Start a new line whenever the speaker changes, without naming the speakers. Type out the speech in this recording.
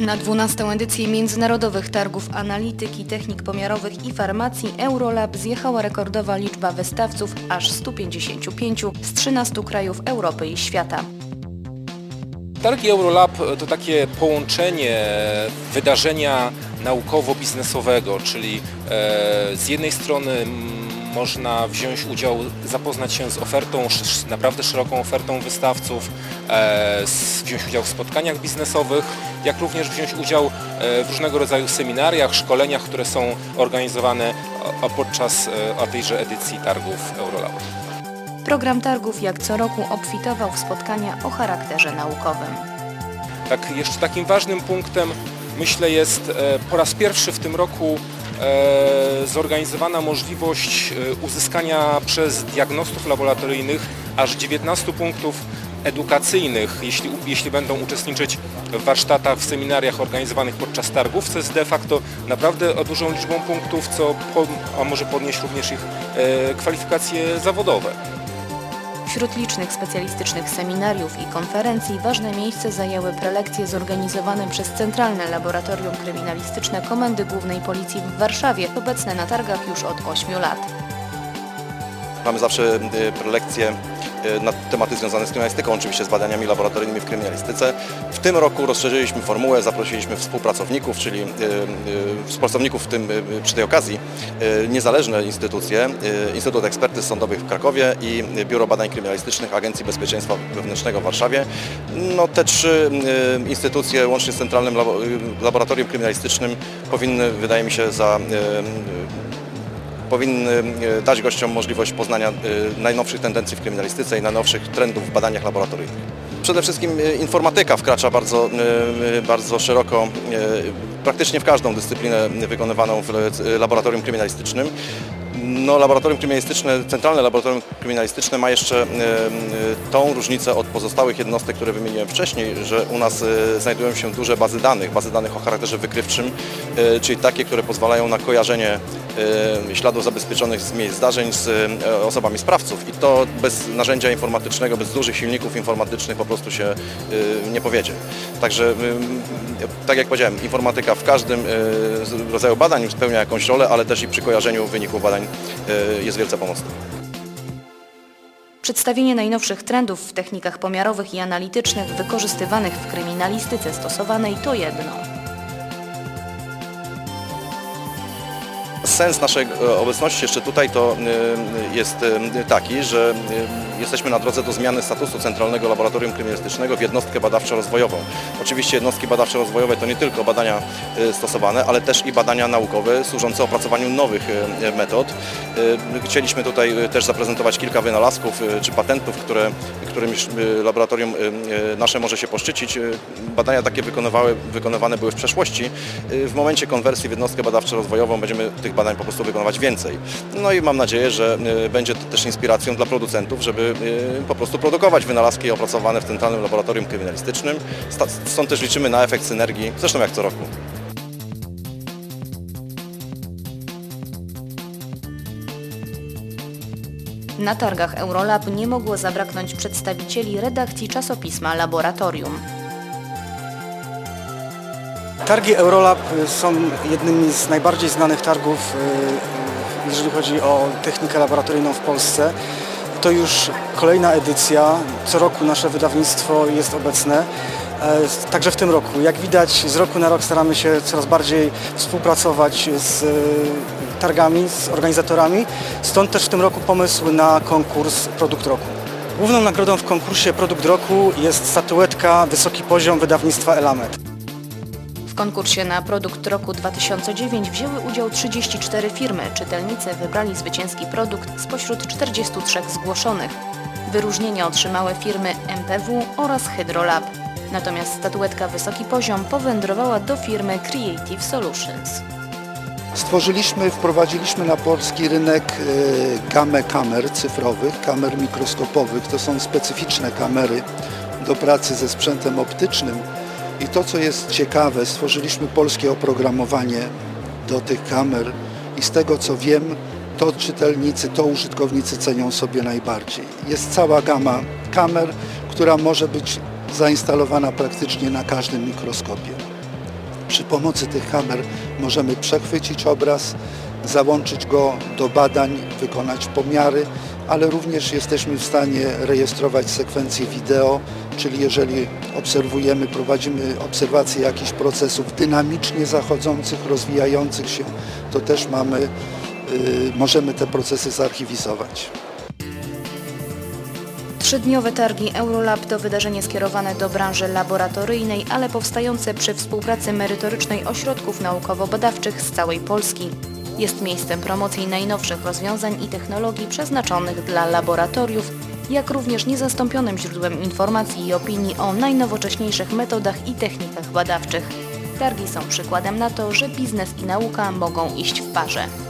Na 12. edycję Międzynarodowych Targów Analityki, Technik Pomiarowych i Farmacji Eurolab zjechała rekordowa liczba wystawców, aż 155 z 13 krajów Europy i świata.
Targi Eurolab to takie połączenie wydarzenia naukowo-biznesowego, czyli e, z jednej strony można wziąć udział, zapoznać się z ofertą, naprawdę szeroką ofertą wystawców, wziąć udział w spotkaniach biznesowych, jak również wziąć udział e, w różnego rodzaju seminariach, szkoleniach, które są organizowane podczas e, tejże edycji targów Eurolab.
Program targów jak co roku obfitował w spotkania o charakterze naukowym.
Tak, jeszcze takim ważnym punktem myślę jest e, po raz pierwszy w tym roku e, zorganizowana możliwość e, uzyskania przez diagnostów laboratoryjnych aż 19 punktów edukacyjnych, jeśli, jeśli będą uczestniczyć w warsztatach, w seminariach organizowanych podczas targów, co jest de facto naprawdę dużą liczbą punktów, co po, a może podnieść również ich e, kwalifikacje zawodowe.
Wśród licznych specjalistycznych seminariów i konferencji ważne miejsce zajęły prelekcje zorganizowane przez Centralne Laboratorium Kryminalistyczne Komendy Głównej Policji w Warszawie, obecne na targach już od 8 lat.
Mamy zawsze y, prelekcje na tematy związane z kryminalistyką, oczywiście z badaniami laboratoryjnymi w kryminalistyce. W tym roku rozszerzyliśmy formułę, zaprosiliśmy współpracowników, czyli y, y, współpracowników w tym, y, przy tej okazji y, niezależne instytucje, y, Instytut Ekspertyz Sądowych w Krakowie i Biuro Badań Kryminalistycznych Agencji Bezpieczeństwa Wewnętrznego w Warszawie. No, te trzy y, instytucje łącznie z Centralnym Labo- y, Laboratorium Kryminalistycznym powinny, wydaje mi się, za y, powinny e, dać gościom możliwość poznania e, najnowszych tendencji w kryminalistyce i najnowszych trendów w badaniach laboratoryjnych. Przede wszystkim e, informatyka wkracza bardzo, bardzo szeroko, praktycznie w każdą dyscyplinę wykonywaną w laboratorium kryminalistycznym. No, laboratorium kryminalistyczne, Centralne Laboratorium Kryminalistyczne ma jeszcze e, tą różnicę od pozostałych jednostek, które wymieniłem wcześniej, że u nas e, znajdują się duże bazy danych, bazy danych o charakterze wykrywczym, e, czyli takie, które pozwalają na kojarzenie śladów zabezpieczonych z miejsc zdarzeń z osobami sprawców i to bez narzędzia informatycznego, bez dużych silników informatycznych po prostu się nie powiedzie. Także tak jak powiedziałem, informatyka w każdym rodzaju badań spełnia jakąś rolę, ale też i przy kojarzeniu wyników badań jest wielce pomocna.
Przedstawienie najnowszych trendów w technikach pomiarowych i analitycznych wykorzystywanych w kryminalistyce stosowanej to jedno.
Sens naszej e, obecności jeszcze tutaj to y, jest y, taki, że jesteśmy na drodze do zmiany statusu Centralnego Laboratorium Kryminalistycznego w jednostkę badawczo-rozwojową. Oczywiście jednostki badawczo-rozwojowe to nie tylko badania stosowane, ale też i badania naukowe służące opracowaniu nowych metod. Chcieliśmy tutaj też zaprezentować kilka wynalazków czy patentów, które, którymi laboratorium nasze może się poszczycić. Badania takie wykonywane były w przeszłości. W momencie konwersji w jednostkę badawczo-rozwojową będziemy tych badań po prostu wykonywać więcej. No i mam nadzieję, że y, będzie to też inspiracją dla producentów, żeby y, po prostu produkować wynalazki opracowane w Centralnym Laboratorium Kryminalistycznym. Stąd też liczymy na efekt synergii, zresztą jak co roku.
Na targach Eurolab nie mogło zabraknąć przedstawicieli redakcji czasopisma Laboratorium.
Targi Eurolab y, są jednymi z najbardziej znanych targów, y, jeżeli chodzi o technikę laboratoryjną w Polsce. To już kolejna edycja. Co roku nasze wydawnictwo jest obecne. E, Także w tym roku. Jak widać, z roku na rok staramy się coraz bardziej współpracować z y, targami, z organizatorami. Stąd też w tym roku pomysł na konkurs Produkt Roku. Główną nagrodą w konkursie Produkt Roku jest statuetka Wysoki Poziom wydawnictwa Elamet.
Konkursie na produkt roku 2009 wzięły udział 34 firmy. Czytelnicy wybrali zwycięski produkt spośród 43 zgłoszonych. Wyróżnienia otrzymały firmy MPW oraz Hydrolab. Natomiast statuetka Wysoki Poziom powędrowała do firmy Creative Solutions.
Stworzyliśmy, wprowadziliśmy na polski rynek e, gamę kamer cyfrowych, kamer mikroskopowych. To są specyficzne kamery do pracy ze sprzętem optycznym. I to, co jest ciekawe, stworzyliśmy polskie oprogramowanie do tych kamer i z tego, co wiem, to czytelnicy, to użytkownicy cenią sobie najbardziej. Jest cała gama kamer, która może być zainstalowana praktycznie na każdym mikroskopie. Przy pomocy tych kamer możemy przechwycić obraz, załączyć go do badań, wykonać pomiary, ale również jesteśmy w stanie rejestrować sekwencje wideo, czyli jeżeli obserwujemy, prowadzimy obserwację jakichś procesów dynamicznie zachodzących, rozwijających się, to też mamy, y, możemy te procesy zarchiwizować.
Trzydniowe targi Eurolab to wydarzenie skierowane do branży laboratoryjnej, ale powstające przy współpracy merytorycznej ośrodków naukowo-badawczych z całej Polski. Jest miejscem promocji najnowszych rozwiązań i technologii przeznaczonych dla laboratoriów, jak również niezastąpionym źródłem informacji i opinii o najnowocześniejszych metodach i technikach badawczych. Targi są przykładem na to, że biznes i nauka mogą iść w parze.